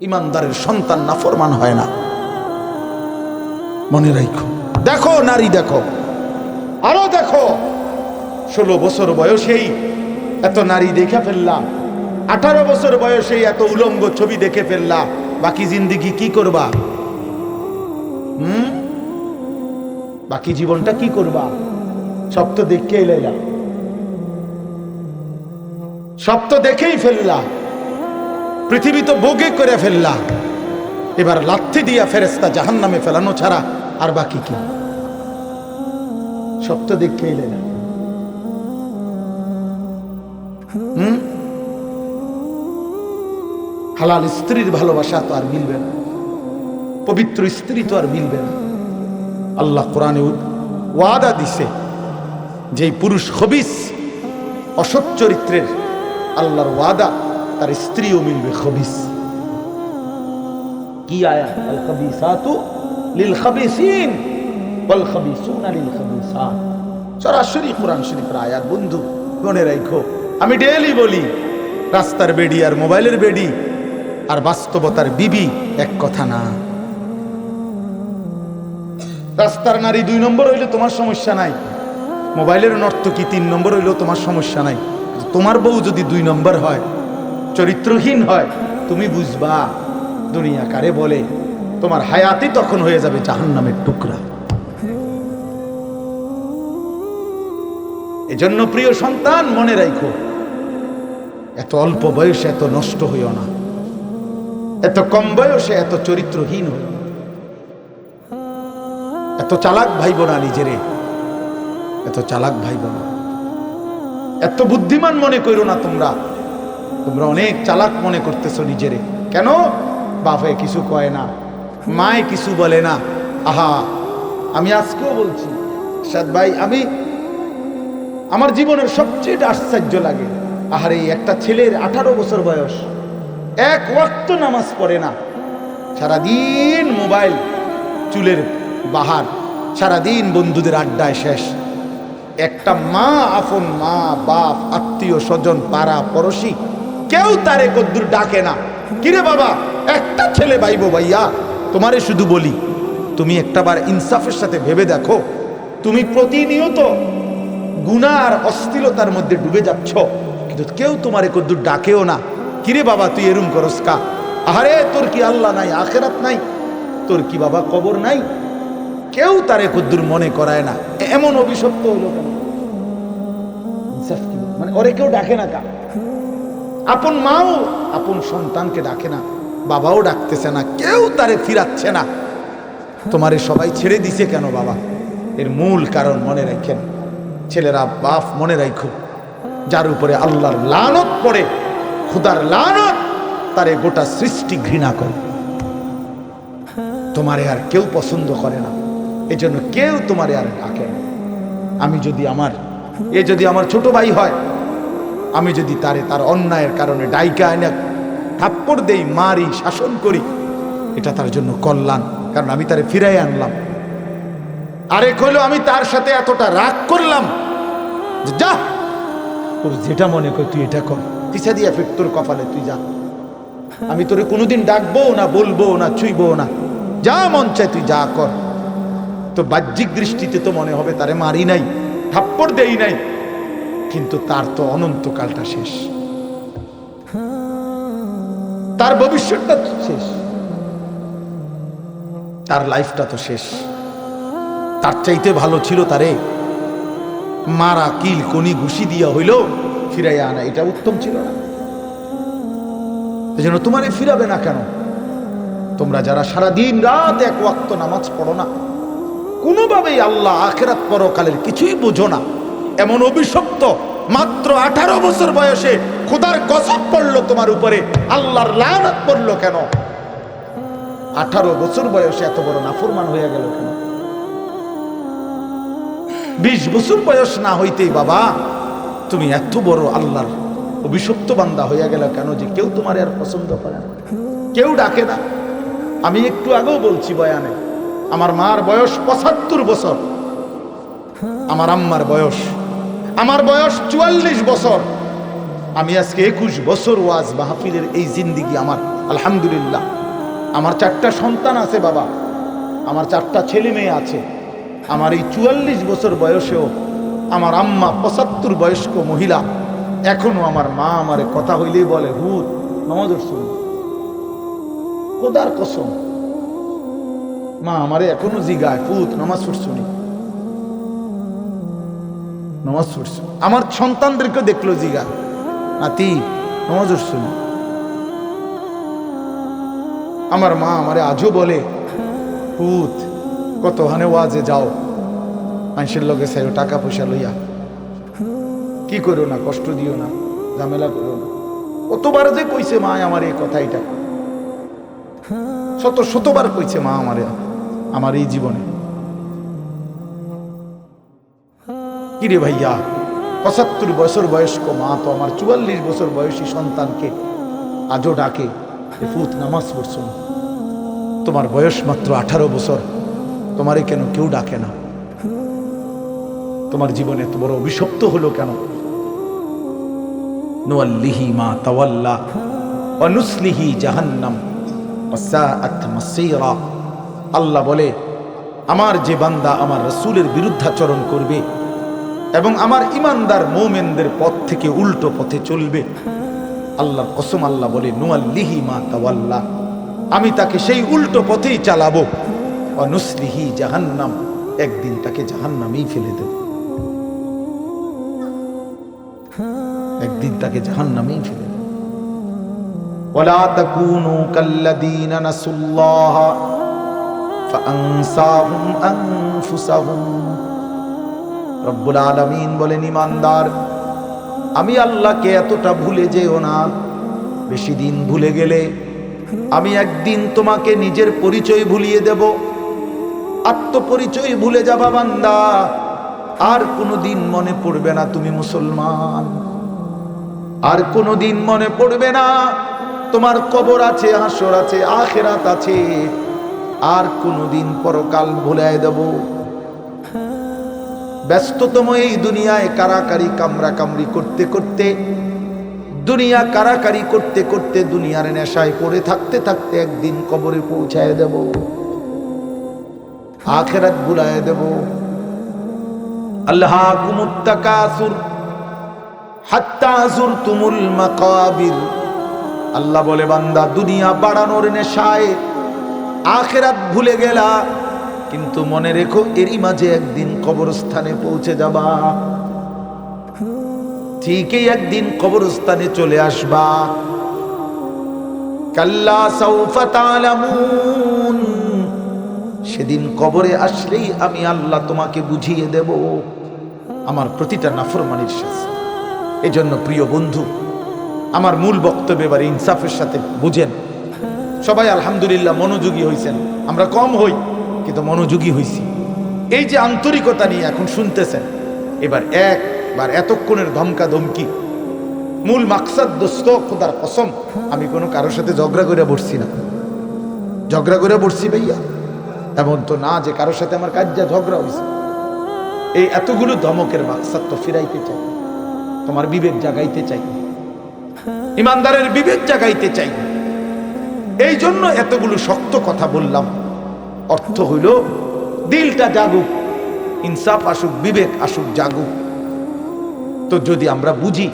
ইমানদারের সন্তান নাফরমান হয় না। মনে রাখো দেখো, নারী দেখো। আরও দেখো। ষোলো বছর বয়সেই এত নারী দেখে ফেললাম। আঠারো বছর বয়সেই এত উলঙ্গ ছবি দেখে ফেললা বাকি জিন্দিগি কি করবা? হুম? বাকি জীবনটা কি করবা? সব তো দেখে এলাইলা সব তো দেখেই ফেললা পৃথিবী তো বোগে করে ফেললা। এবার লাথি দিয়া ফেরেস্তা জাহান নামে ফেলানো ছাড়া আর বাকি কি? সব তো দেখে এলাইলা হুম? হালাল স্ত্রীর ভালোবাসা তো আর মিলবে না। পবিত্র স্ত্রী তো আর মিলবে না। আল্লাহ কোরআনে ওয়াদা দিছে যেই পুরুষ হবিস, অসৎ চরিত্রের আল্লাহর ওয়াদা তার স্ত্রীও মিলবে খবিস। কি আয়া? সরাসরি বন্ধু, মনে আমি ডেইলি বলি, রাস্তার বেডি আর মোবাইলের বেডি, আর বাস্তবতার বিবি এক কথা না। রাস্তার নারী দুই নম্বর হইলে তোমার সমস্যা নাই। মোবাইলের নর্তকী তিন নম্বর হইলেও তোমার সমস্যা নাই। তোমার বউ যদি দুই নম্বর হয় চরিত্রহীন হয়, তুমি বুঝবা দুনিয়া কারে বলে, তোমার হায়াতি তখন হয়ে যাবে জাহান্নামের টুকরা। এজন্য প্রিয় সন্তান, মনে রাখো এত অল্প বয়সে এত নষ্ট হইও না। এত কম বয়সে এত চরিত্রহীন হইও এত চালাক ভাইব না নিজেরে, এত চালাক ভাইব না। এত বুদ্ধিমান মনে করো না তোমরা তোমরা অনেক চালাক মনে করতেছো নিজেরে। কেন? বাপে কিছু কয় না। মায়ে কিছু বলে না। আহা, আমি আজকেও বলছি, সাদ ভাই, আমি, আমার জীবনের সবচেয়ে আশ্চর্য লাগে। আহারে, একটা ছেলের আঠারো বছর বয়স, এক ওয়াক্ত নামাজ পড়ে না। সারাদিন মোবাইল, চুলের বাহার, সারাদিন বন্ধুদের আড্ডায় শেষ। একটা মা, আপন মা, বাপ আত্মীয় স্বজন পাড়া পড়শি কেউ তারে কদ্দুর ডাকে না। কিরে বাবা, একটা ছেলে ভাইবো ভাইয়া, তোমারে শুধু বলি, তুমি একটাবার ইনসাফের সাথে ভেবে দেখো। তুমি প্রতিনিয়ত গুনাহ আর অস্থিলতার মধ্যে ডুবে যাচ্ছ, কিন্তু কেউ তোমারে কদ্দুর ডাকেও না। কিরে বাবা, তুই এরম করস কা? আহারে, তোর কি আল্লাহ নাই, আখেরাত নাই? তোর কি বাবা কবর নাই? কেউ তারে কদ্দুর মনে করায় না। এমন অভিশপ্ত হইল কেন? মানে ওরে কেউ ডাকে না কা? আপন মাও আপন সন্তানকে ডাকে না, বাবাও ডাকতেছে না, কেউ তারে ফিরাচ্ছে না। তোমারে সবাই ছেড়ে দিছে কেন বাবা? এর মূল কারণ মনে রাখেন। ছেলেরা বাপ মনে রাখো, যার উপরে আল্লাহর লানত পড়ে, খুদার লানত, তারে গোটা সৃষ্টি ঘৃণা করে। তোমারে আর কেউ পছন্দ করে না, এজন্য কেউ তোমারে আর ডাকে না। আমি যদি আমার, এ যদি আমার ছোট ভাই হয় আমি যদি তারে তার অন্যায়ের কারণে ডাইকা এনে থাপ্পড় দেই, মারি, শাসন করি, এটা তার জন্য কল্যাণ, কারণ আমি তারে ফিরাই আনলাম। আরেক হইল আমি তার সাথে এতটা রাগ করলাম যে তোর যেটা মনে কর তুই এটা কর। পিছা দিয়া ফির তোর কপালে তুই যা। আমি তোরে কোনোদিন ডাকবো না, বলব না, ছুইবো না। যা মন চায় তুই যা কর। তো বাহ্যিক দৃষ্টিতে তো মনে হবে তারে মারি নাই, থাপ্পড় দেই নাই। কিন্তু তার তো অনন্তকালটা শেষ। তার ভবিষ্যৎটা শেষ। তার লাইফটা তো শেষ। তার চাইতে ভালো ছিল তারে মারা, কিল, কনি, ঘুষি দিয়া হইল ফিরাইয়া আনা। এটা উত্তম ছিল না। এই জন্য তোমারে ফিরাবে না কেন? তোমরা যারা সারা দিন রাত এক ওয়াক্ত নামাজ পড়ো না, কোনোভাবেই আল্লাহ আখেরাত পরকালের কিছুই বোঝো না। এমন অভিশপ্ত মাত্র আঠারো বছর বয়সে খোদার গজব পড়ল তোমার উপরে। আল্লাহর লানত পড়ল কেন? আঠারো বছর বয়সে এত বড় নাফরমান হয়ে গেল কেন? বিশ বছর বয়স না হইতেই বাবা, তুমি এত বড় আল্লাহর অভিশপ্ত বান্দা হইয়া গেল কেন যে কেউ তোমার আর পছন্দ করে না? কেউ ডাকে না। আমি একটু আগেও বলছি বয়ানে, আমার মার বয়স পঁচাত্তর বছর, আমার আম্মার বয়স আমার বয়স চুয়াল্লিশ বছর। আমি আজকে একুশ বছর ওয়াজ মাহফিলের এই জিন্দিগি আমার, আলহামদুলিল্লাহ। আমার চারটা সন্তান আছে বাবা। আমার চারটা ছেলে মেয়ে আছে। আমার এই চুয়াল্লিশ বছর বয়সেও আমার আম্মা পঁচাত্তর বয়স্ক মহিলা এখনও আমার মা আমারে কথা হইলেই বলে, হুত নমজর শুন কোদার কসম। মা আমারে এখনও জিগায় ফুত নামাজ পড়ছুনি নামাজ পড়ছো। আমার সন্তানদেরকে দেখল জিগা। নাতি নামাজ পড়ছুনি আমার মা আমারে আজও বলে, পুত, কত হানে ওয়াজে যাও। মানুষের লগে সাইও টাকা পয়সা লইয়া। কি করো না, কষ্ট দিও না, ঝামেলা করো না। কতবার যে কইছে মা আমার এই কথাইটা শত শতবার কইছে মা আমারে, আমার এই জীবনে। কিরে ভাইয়া? পঁচাত্তর বছর বয়স্ক মা তো আমার চুয়াল্লিশ বছর বয়সী সন্তানকে আজও ডাকে ফুত নামাজ পড়ছো। তোমার বয়স মাত্র আঠারো বছর, তোমারে কেন কেউ ডাকে না? তোমার জীবনে এত বড় অভিশপ্ত হলো কেন? নোয়াল্লিহি মা তাওয়াল্লা অনুসলিহি জাহান্নাম আল্লাহ বলে, আমার যে বান্দা আমার রসুলের বিরুদ্ধাচরণ করবে এবং আমার ইমানদার মোমেনদের পথ থেকে উল্টো পথে চলবে আল্লাহর কসম আল্লাহ বলে নুয়াল্লিহি মা তাওয়াল্লা আমি তাকে সেই উল্টো পথেই চালাবো অনুসলিহি জাহান্নাম একদিন তাকে জাহান্নামেই ফেলে দেব একদিন তাকে জাহান্নামেই ফেলে দেব ولا تكونوا كالذين نسوا الله فأنساهم أنفسهم রব্বুল আলামিন বলেন ইমানদার আমি আল্লাহকে এতটা ভুলে যেও না। বেশি দিন ভুলে গেলে আমি একদিন তোমাকে নিজের পরিচয় ভুলিয়ে দেব। আত্মপরিচয় ভুলে যাবা বান্দা। আর কোনো দিন মনে পড়বে না তুমি মুসলমান। আর কোনো দিন মনে পড়বে না তোমার কবর আছে, হাসর আছে, আখেরাত আছে। আর কোনো দিন পরকাল ভুলে দেব। ব্যস্ততম এই দুনিয়ায় কারাকারি কামরা কামড়ি করতে করতে, দুনিয়া কারাকারি করতে করতে দুনিয়ার নেশায় পড়ে থাকতে থাকতে একদিন কবরে পৌঁছায় দেব, আখেরাত ভুলায় দেব। আল্লাহ কুমুত্তাকাসুর হাত্তা তুমুল মাকাবির। আল্লাহ বলে, বান্দা, দুনিয়া বাড়ানোর নেশায় আখেরাত ভুলে গেলা। কিন্তু মনে রেখো, এরই মাঝে একদিন কবরস্থানে পৌঁছে যাবা। ঠিকই একদিন কবরস্থানে চলে আসবা। কাল্লা সাউফা তালামুন। সেদিন কবরে আসলেই আমি আল্লাহ তোমাকে বুঝিয়ে দেব। আমার প্রতিটা নাফরমানির শাস্তি। এজন্য প্রিয় বন্ধু, আমার মূল বক্তব্য এবার ইনসাফের সাথে বুঝেন। সবাই আলহামদুলিল্লাহ মনোযোগী হয়েছেন আমরা কম হই। কিন্তু মনোযোগী হইছি। এই যে আন্তরিকতা নিয়ে এখন শুনতেছেন, এবার একবার এতক্ষণের ধমকা ধমকি। মূল মাকসাদ দোস্ত, খোদার কসম, আমি কোনো কারোর সাথে ঝগড়া করে বসছি না। ঝগড়া করে বসছি ভাইয়া। এমন তো না যে কারোর সাথে আমার কাজ যা ঝগড়া হয়েছে এই এতগুলো ধমকের মাকসাদ তো ফিরাইতে চাই। তোমার বিবেক জাগাইতে চাই। ইমানদারের বিবেক জাগাইতে চাই। এই জন্য এতগুলো শক্ত কথা বললাম। অর্থ হইল দিলটা জাগুক ইনসাফ আসুক বিবেক আসুক জাগুক। তো যদি আমরা বুঝি